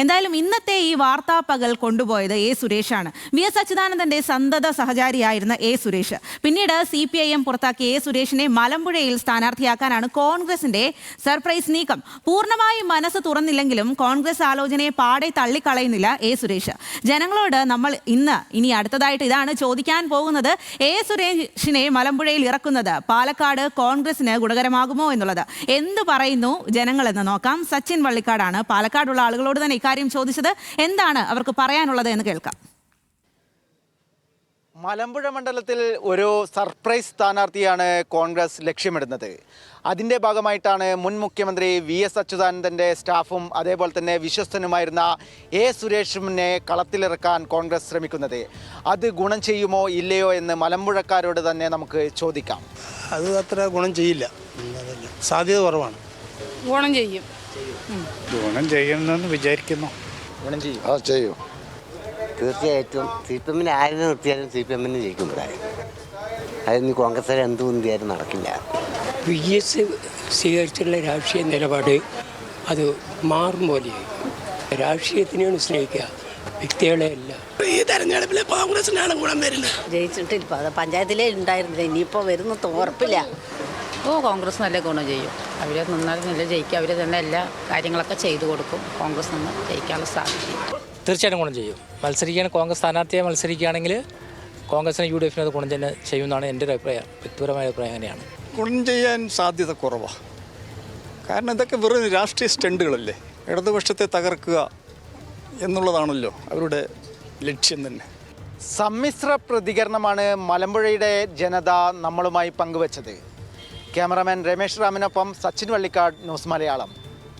എന്തായാലും ഇന്നത്തെ ഈ വാർത്താ പകൽ കൊണ്ടുപോയത് എ സുരേഷാണ്. വി എസ് അച്യുതാനന്ദന്റെ സന്തത സഹചാരിയായിരുന്ന എ സുരേഷ്. പിന്നീട് സി പി ഐ എം പുറത്താക്കിയ എ സുരേഷിനെ മലമ്പുഴയിൽ സ്ഥാനാർത്ഥിയാക്കാനാണ് കോൺഗ്രസിന്റെ സർപ്രൈസ് നീക്കം. പൂർണമായും മനസ്സ് തുറന്നില്ലെങ്കിലും കോൺഗ്രസ് ആലോചനയെ പാടെ തള്ളിക്കളയുന്നില്ല എ സുരേഷ്. ജനങ്ങളോട് നമ്മൾ ഇന്ന് ഇനി അടുത്തതായിട്ട് ഇതാണ് ചോദിക്കാൻ പോകുന്നത്. എ സുരേഷിനെ മലമ്പുഴയിൽ ഇറക്കുന്നത് പാലക്കാട് കോൺഗ്രസിന് ഗുണകരമാകുമോ എന്നുള്ളത്. എന്ത് പറയുന്നു ജനങ്ങളെന്ന് നോക്കാം. സച്ചിൻ വള്ളിക്കാടാണ്. പാലക്കാടുള്ള ആളുകളോട് തന്നെ ഇക്കാര്യം ചോദിച്ചത് എന്താണ് അവർക്ക് പറയാനുള്ളത് എന്ന് കേൾക്കാം. മലമ്പുഴ മണ്ഡലത്തിൽ ഒരു സർപ്രൈസ് സ്ഥാനാർത്ഥിയാണ് കോൺഗ്രസ് ലക്ഷ്യമിടുന്നത്. അതിന്റെ ഭാഗമായിട്ടാണ് മുൻ മുഖ്യമന്ത്രി വി എസ് അച്യുതാനന്ദന്റെ സ്റ്റാഫും അതേപോലെ തന്നെ വിശ്വസ്തനുമായിരുന്ന എ സുരേഷിനെ കളത്തിലിറക്കാൻ കോൺഗ്രസ് ശ്രമിക്കുന്നത്. അത് ഗുണം ചെയ്യുമോ ഇല്ലയോ എന്ന് മലമ്പുഴക്കാരോട് തന്നെ നമുക്ക് ചോദിക്കാം. അത് അത്ര ഗുണം ചെയ്യില്ല. സാധ്യത കുറവാണ്. ഗുണം ചെയ്യും. ഗുണം ചെയ്യുന്നെന്ന് വിചാരിക്കുന്നു. ഗുണം ചെയ്യും. ആ ചെയ്യും. തീർച്ചയായിട്ടും സി പി എമ്മിനെ ആരും നിർത്തിയാലും സി പി എമ്മിന് ജയിക്കും ഇവിടെ. അതിന് കോൺഗ്രസ് എന്ത് മുന്തിയാലും നടക്കില്ല. വി എസ് സ്വീകരിച്ചുള്ള രാഷ്ട്രീയ നിലപാട് അത് മാറും പോലെയായി രാഷ്ട്രീയത്തിനെയാണ് സ്നേഹിക്കുക. വ്യക്തികളെ അല്ല. ഈ തെരഞ്ഞെടുപ്പിൽ കോൺഗ്രസിനാണ് ഗുണം വരുന്നത്. ജയിച്ചിട്ടില്ല. പഞ്ചായത്തിലേ ഉണ്ടായിരുന്നില്ല. ഇനിയിപ്പോൾ വരുന്ന ഉറപ്പില്ല. ഓ കോൺഗ്രസ് നല്ല ഗുണം ചെയ്യും. അവർ നിന്നാൽ നല്ല ജയിക്കും. അവർ തന്നെ എല്ലാ കാര്യങ്ങളൊക്കെ ചെയ്തു കൊടുക്കും. കോൺഗ്രസ് നിന്ന് ജയിക്കാനുള്ള സാധ്യത തീർച്ചയായിട്ടും ഗുണം ചെയ്യും. മത്സരിക്കാൻ കോൺഗ്രസ് സ്ഥാനാർത്ഥിയെ മത്സരിക്കുകയാണെങ്കിൽ കോൺഗ്രസിന് യു ഡി എഫിന് അത് ഗുണം തന്നെ ചെയ്യുമെന്നാണ് എന്റെ ഒരു അഭിപ്രായം. വ്യക്തിപരമായ അഭിപ്രായം അങ്ങനെയാണ് ഗുണം ചെയ്യാൻ സാധ്യത കുറവാണ് കാരണം ഇതൊക്കെ വെറും രാഷ്ട്രീയ സ്റ്റണ്ടുകളല്ലേ? ഇടതുപക്ഷത്തെ തകർക്കുക എന്നുള്ളതാണല്ലോ അവരുടെ ലക്ഷ്യം തന്നെ. സമ്മിശ്ര പ്രതികരണമാണ് മലമ്പുഴയുടെ ജനത നമ്മളുമായി പങ്കുവച്ചത്. ക്യാമറാമാൻ രമേശ് റാമിനൊപ്പം സച്ചിൻ വള്ളിക്കാട് ന്യൂസ് മലയാളം.